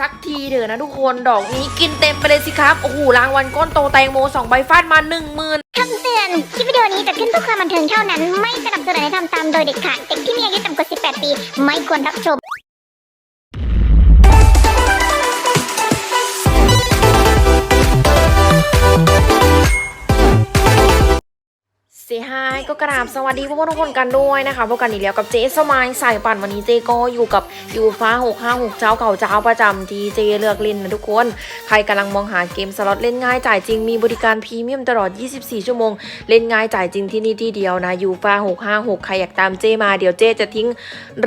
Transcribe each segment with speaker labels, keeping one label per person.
Speaker 1: สักทีเถอะนะทุกคนดอกนี้กินเต็มไปเลยสิครับ โอ้โหรางวัลก้อนโตแตงโมสองใบฟาดมาหนึ่งหมื่น
Speaker 2: คำเตือน คลิปวิดีโอนี้จะขึ้นเพื่อความบันเทิงเท่านั้น ไม่สนับสนุนให้ทำตามโดยเด็ดขาด เด็กที่มีอายุต่ำกว่า 18 ปี ไม่ควรรับชม
Speaker 1: เซฮายก็กราบสวัสดีพวกทุกคนกันด้วยนะคะพบกันอีกแล้วกับเจ๊สมายสายปั่นวันนี้เจ๊ก็อยู่กับยูฟ้า656 เจ้าเก่าเจ้าประจำที่เจ๊เลือกเล่นนะทุกคน ใครกำลังมองหาเกมสล็อตเล่นง่ายจ่ายจริงมีบริการพรีเมียมตลอด 24 ชั่วโมง เล่นง่ายจ่ายจริงที่นี่ที่เดียวนะยูฟ้า656 ใครอยากตามเจ๊มาเดี๋ยวเจ๊จะทิ้ง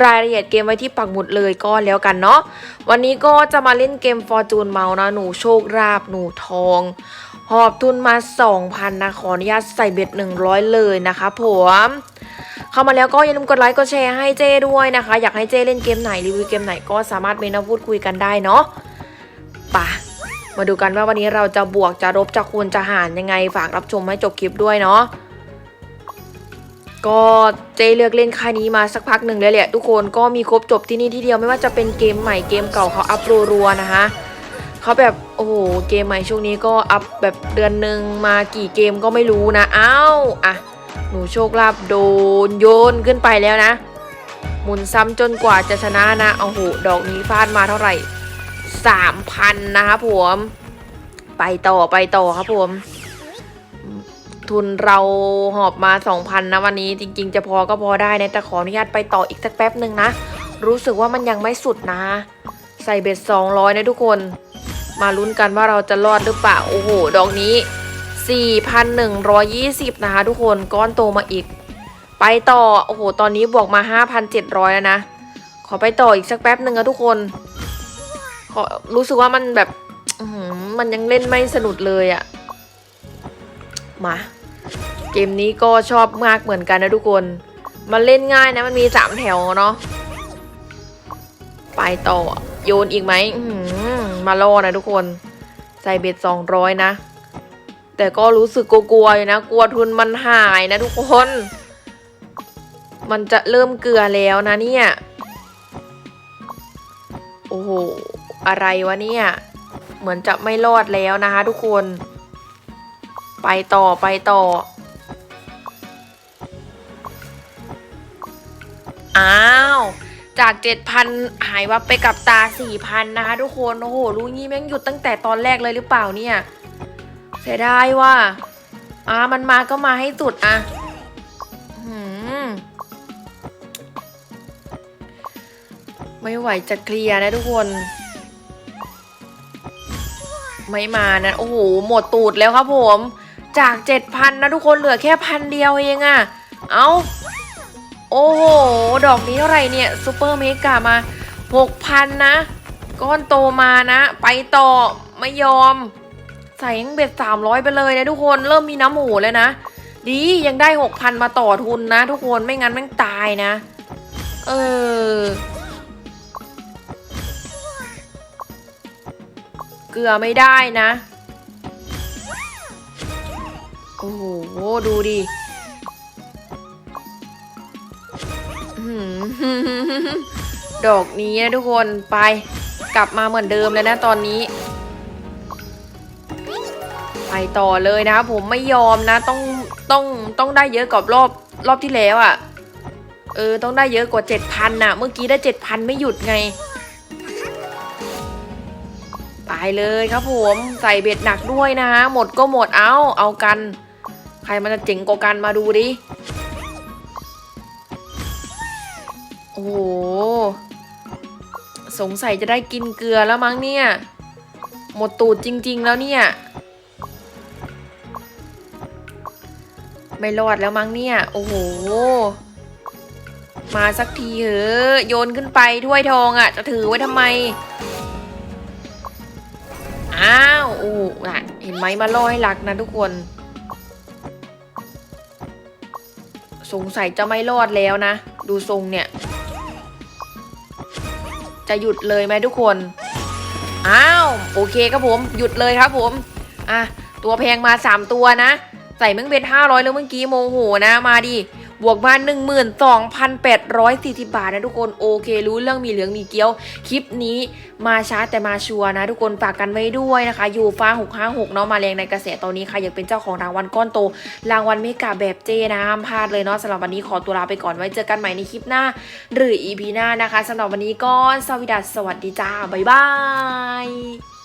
Speaker 1: รายละเอียดเกมไว้ที่ปักหมุดเลยก็แล้วกันเนาะวันนี้ก็จะมาเล่นเกมฟอร์จูนเมานะหนูโชคราบหนูทอง หอบทุนมา 2,000นะขออนุญาตใส่เบ็ด 100 เลยนะคะผมเข้ามาแล้วก็อย่าลืมกดไลค์กดแชร์ให้เจ้ด้วยนะคะ อยากให้เจ้เล่นเกมไหนรีวิวเกมไหนก็สามารถเมนมาพูดคุยกันได้เนาะปะมาดูกันว่าวันนี้เราจะบวกจะลบจะคูณจะหารยังไงฝากรับชมให้จบคลิปด้วยเนาะก็เจเลือกเล่นค่ายนี้มาสักพักหนึ่งเลยแหละทุกคนก็มีครบจบที่นี่ที่เดียวไม่ว่าจะเป็นเกมใหม่เกมเก่าเขาอัพรัวๆนะคะ เขาแบบโอ้โหเกมใหม่ช่วงนี้ก็อัพแบบเดือนหนึ่งมากี่เกมก็ไม่รู้นะอ้าวอะหนูโชคลาภโดนโยนขึ้นไปแล้วนะ หมุนซ้ำจนกว่าจะชนะนะโอ้โหดอกนี้ฟาดมาเท่าไหร่สามพันนะคะผมไปต่อไปต่อครับผม ทุนเราหอบมาสองพันนะวันนี้จริง ๆ จะพอก็พอได้นะแต่ขออนุญาตไปต่ออีกสักแป๊บหนึ่งนะ รู้สึกว่ามันยังไม่สุดนะ ใส่เบ็ดสองร้อยนะทุกคน มาลุ้นกันว่าเราจะรอดหรือเปล่า โอ้โห ดอกนี้ 4,120 นะคะทุกคน ก้อนโตมาอีก ไปต่อ โอ้โห ตอนนี้บวกมา 5,700 แล้วนะ ขอไปต่ออีกสักแป๊บหนึ่งนะทุกคน ขอรู้สึกว่ามันแบบมันยังเล่นไม่สนุกเลยอะมา เกมนี้ก็ชอบมากเหมือนกันนะทุกคน มันเล่นง่ายนะ มันมีสามแถวเนาะ ไปต่อ โยนอีกไหมมาล่อนะทุกคน ใส่เบ็ดสองร้อยนะ แต่ก็รู้สึกกลัวๆอยู่นะ กลัวทุนมันหายนะทุกคน มันจะเริ่มเกลือแล้วนะเนี่ย โอ้โห อะไรวะเนี่ย เหมือนจะไม่รอดแล้วนะคะทุกคน ไปต่อไปต่ออ้าว จาก7,000หายวับไปกับตา4,000นะคะ ทุกคนโอ้โหรู้งี้แม่งหยุดตั้งแต่ตอนแรกเลยหรือเปล่าเนี่ยเสียดายว่าอ่ามันมาก็มาให้สุดอะหืมไม่ไหวจะเคลียร์นะทุกคน ไม่มานะโอ้โหหมดตูดแล้วครับผม จาก7,000นะทุกคนเหลือแค่พันเดียวเองอะเอา โอ้โห ดอกนี้เท่าไหร่เนี่ยซูเปอร์เมกามา6,000นะ ก้อนโตมานะ ไปต่อไม่ยอม ใส่ยังเบ็ด300ไปเลยนะทุกคนเริ่มมีน้ำหมูเลยนะ ดียังได้6,000มาต่อทุนนะ ทุกคนไม่งั้นแม่งตายนะ เออเกลือไม่ได้นะ โอ้โห ดูดิ ดอกนี้นะทุกคนไปกลับมาเหมือนเดิมเลยนะตอนนี้ ไปต่อเลยนะครับผมไม่ยอมนะ ต้องต้องต้องได้เยอะกว่ารอบรอบที่แล้วอะ่ะ เออต้องได้เยอะกว่าเจ็ดพันน่ะ เมื่อกี้ได้เจ็ดพันไม่หยุดไง ไปเลยครับผมใส่เบ็ดหนักด้วยนะฮะหมดก็หมดเอาเอากัน ใครมันจะเจ๋งกว่ากันมาดูดิ โอ้โห สงสัยจะได้กินเกลือแล้วมั้งเนี่ย หมดตูดจริง ๆ แล้วเนี่ย ไม่รอดแล้วมั้งเนี่ย โอ้โห มาสักทีเหอะโยนขึ้นไปถ้วยทองอะ่ะ จะถือไว้ทำไม อ้าวโอ้น่ะเห็นไหมมาล่อให้รักนะทุกคน สงสัยจะไม่รอดแล้วนะ ดูทรงเนี่ย จะหยุดเลยไหมทุกคน อ้าว โอเคครับผม หยุดเลยครับผม อะ ตัวแพงมา 3 ตัวนะ ใส่มึงเป็น 500 แล้วเมื่อกี้โมโหนะ มาดิ บวกมา 12,840 บาทนะทุกคนโอเค รู้เรื่องมีเหลืองมีเกี้ยว คลิปนี้มาช้าแต่มาชัวร์นะทุกคนฝากกันไว้ด้วยนะคะยูฟ้า656เนาะมาแรงในกระแสตอนนี้ใครอยากเป็นเจ้าของรางวัลก้อนโต รางวัลเมกาแบบเจนะห้ามพลาดเลยเนาะสำหรับวันนี้ขอตัวลาไปก่อนไว้เจอกันใหม่ในคลิปหน้า หรือ EP หน้านะคะสำหรับวันนี้ก็สวัสดีสวัสดีจ้าบ๊ายบาย